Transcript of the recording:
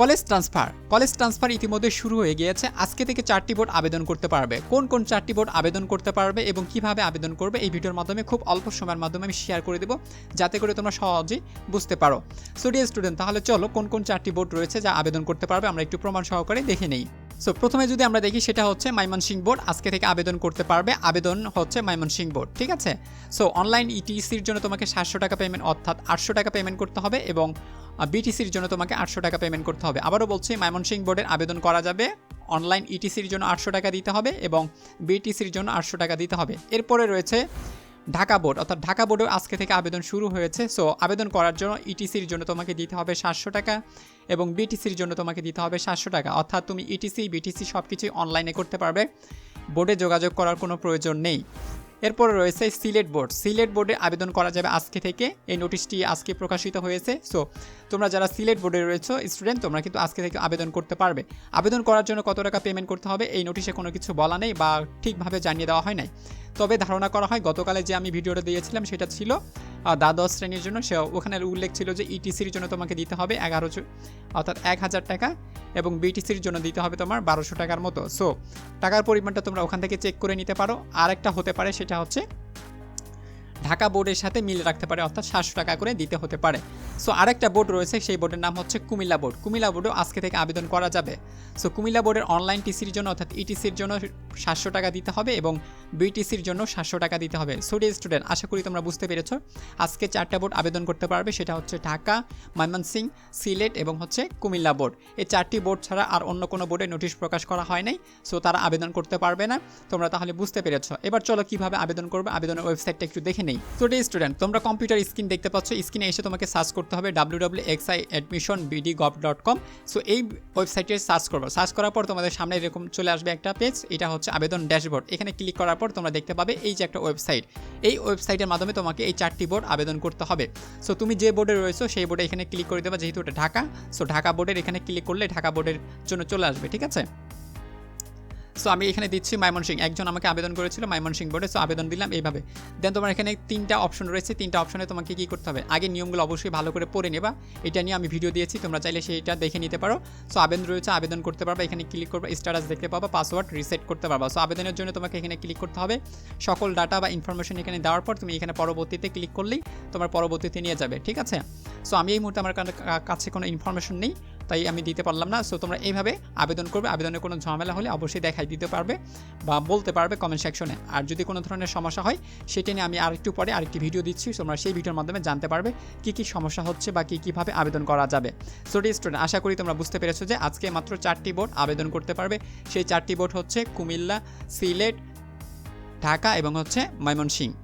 College transfer. College transfer ইতিমধ্যে শুরু হয়ে গিয়েছে। আজকে থেকে চারটি বোর্ড আবেদন করতে পারবে। কোন কোন চারটি বোর্ড আবেদন করতে পারবে এবং কীভাবে আবেদন করবে এই ভিডিওর মাধ্যমে খুব অল্প সময়ের মাধ্যমে আমি শেয়ার করে দেব, যাতে করে তোমরা সহজেই বুঝতে পারো। সো ডিয়ার স্টুডেন্ট তাহলে চলো কোন কোন চারটি বোর্ড রয়েছে যা আবেদন করতে পারবে আমরা একটু প্রমাণ সহকারে দেখে নেই। সো প্রথমে যদি আমরা দেখি, সেটা হচ্ছে মাইমনসিং বোর্ড। আজকে থেকে আবেদন করতে পারবে। আবেদন হচ্ছে মাইমনসিং বোর্ড, ঠিক আছে? সো অনলাইন ইটিসির জন্য তোমাকে সাতশো টাকা পেমেন্ট অর্থাৎ আটশো টাকা পেমেন্ট করতে হবে এবং বিটিসির জন্য তোমাকে আটশো টাকা পেমেন্ট করতে হবে। আবারও বলছি ময়মনসিং বোর্ডের আবেদন করা যাবে। অনলাইন ইটিসির জন্য আটশো টাকা দিতে হবে এবং বিটিসির জন্য আটশো টাকা দিতে হবে। এরপরে রয়েছে ঢাকা বোর্ড, অর্থাৎ ঢাকা বোর্ডেও আজকে থেকে আবেদন শুরু হয়েছে। সো আবেদন করার জন্য ইটিসির জন্য তোমাকে দিতে হবে সাতশো টাকা এবং বিটিসির জন্য তোমাকে দিতে হবে সাতশো টাকা। অর্থাৎ তুমি ইটিসি বিটিসি সব কিছুই অনলাইনে করতে পারবে। বোর্ডে যোগাযোগ করার কোনো প্রয়োজন নেই। এরপরে রয়েছে সিলেট বোর্ড। সিলেট বোর্ডে আবেদন করা যাবে আজকে থেকে। এই নোটিশটি আজকে প্রকাশিত হয়েছে। সো, তোমরা যারা সিলেট বোর্ডে রয়েছে, স্টুডেন্ট, তোমরা কিন্তু আজকে থেকে আবেদন করতে পারবে। আবেদন করার জন্য কত টাকা পেমেন্ট করতে হবে, এই নোটিশে কোনো কিছু বলা নেই বা ঠিকভাবে জানিয়ে দেওয়া হয় নাই। তবে ধারণা করা হয়, গতকালে যে আমি ভিডিওটা দিয়েছিলাম, সেটা ছিল দ্বাদশ শ্রেণির জন্য সে ওখানে উল্লেখ ছিল যে ইটিসির জন্য তোমাকে দিতে হবে এগারো অর্থাৎ এক হাজার টাকা এবং বিটিসির জন্য দিতে হবে তোমার বারোশো টাকার মতো। সো টাকার পরিমাণটা তোমরা ওখান থেকে চেক করে নিতে পারো। আরেকটা হতে পারে সেটা হচ্ছে ঢাকা বোর্ডের সাথে মিল রাখতে পারে, অর্থাৎ সাতশো টাকা করে দিতে হতে পারে। সো আরেকটা বোর্ড রয়েছে, সেই বোর্ডের নাম হচ্ছে কুমিল্লা বোর্ড কুমিল্লা বোর্ডও আজকে থেকে আবেদন করা যাবে। সো কুমিল্লা বোর্ডের অনলাইন টিসির জন্য অর্থাৎ ইটিসির জন্য সাতশো টাকা দিতে হবে এবং বিটিসির জন্য সাতশো টাকা দিতে হবে। সো ডিয়ার স্টুডেন্ট আশা করি তোমরা বুঝতে পেরেছ। আজকে চারটা বোর্ড আবেদন করতে পারবে, সেটা হচ্ছে ঢাকা ময়মনসিং সিলেট এবং হচ্ছে কুমিল্লা বোর্ড এই চারটি বোর্ড ছাড়া আর অন্য কোনো বোর্ডে নোটিশ প্রকাশ করা হয় নাই। সো তারা আবেদন করতে পারবে না। তোমরা তাহলে বুঝতে পেরেছ। এবার চলো কীভাবে আবেদন করবে, আবেদনের ওয়েবসাইটটা একটু দেখে নেই। তো ডে স্টুডেন্ট তোমরা কম্পিউটার স্ক্রিন দেখতে পাচ্ছ। স্ক্রিনে এসে তোমাকে সার্চ হবে W W X I admission BD gov dot com so এই ওয়েবসাইটে সার্চ করব। সার্চ করার পর তোমাদের সামনে এরকম চলে আসবে একটা পেজ এটা হচ্ছে আবেদন ড্যাশবোর্ড এখানে ক্লিক করার পর তোমরা দেখতে পাবে এই যে একটা ওয়েবসাইট এই ওয়েবসাইটের মাধ্যমে তোমাকে এই চারটি বোর্ড আবেদন করতে হবে। সো তুমি যে বোর্ডে রয়েছো, সেই বোর্ডে এখানে ক্লিক করে দেবে, যেহেতু এটা ঢাকা। সো ঢাকা বোর্ডের এখানে ক্লিক করলে ঢাকা বোর্ডের জন্য চলে আসবে, ঠিক আছে? সো আমি এখানে দিচ্ছি মাইমনসিং একজন আমাকে আবেদন করেছিল মাইমনসিং বোর্ডে সো আবেদন দিলাম এইভাবে। দেন তোমার এখানে তিনটা অপশন রয়েছে। তিনটা অপশনে তোমাকে কী করতে হবে? আগে নিয়মগুলো অবশ্যই ভালো করে পড়ে নেবা। এটা নিয়ে আমি ভিডিও দিয়েছি। তোমরা চাইলে সেইটা দেখে নিতে পারো। সো আবেদন রয়েছে, আবেদন করতে পারবা। এখানে ক্লিক করবে স্ট্যাটাস দেখতে পাবা পাসওয়ার্ড রিসেট করতে পারবা। সো আবেদনের জন্য তোমাকে এখানে ক্লিক করতে হবে। সকল ডাটা বা ইনফরমেশন এখানে দেওয়ার পর তুমি এখানে পরবর্তীতে ক্লিক করলেই তোমার পরবর্তীতে নিয়ে যাবে। ঠিক আছে? সো আমি এই মুহূর্তে আমার কাছে কোনো ইনফরমেশন নেই। তাই আমি দিতে পারলাম না। সো তোমরা এইভাবে আবেদন করবে। আবেদনের কোনো ঝামেলা হলে অবশ্যই দেখাই দিতে পারবে বা বলতে পারবে কমেন্ট সেকশনে আর যদি কোনো ধরনের সমস্যা হয়, সেটা নিয়ে আমি আরেকটু পরে আরেকটি ভিডিও দিচ্ছি। তোমরা সেই ভিডিওর মাধ্যমে জানতে পারবে কী কী সমস্যা হচ্ছে বা কী কীভাবে আবেদন করা যাবে। সো স্টুডেন্ট আশা করি তোমরা বুঝতে পেরেছ যে আজকে মাত্র চারটি বোর্ড আবেদন করতে পারবে। সেই চারটি বোর্ড হচ্ছে কুমিল্লা, সিলেট, ঢাকা এবং হচ্ছে ময়মনসিংহ।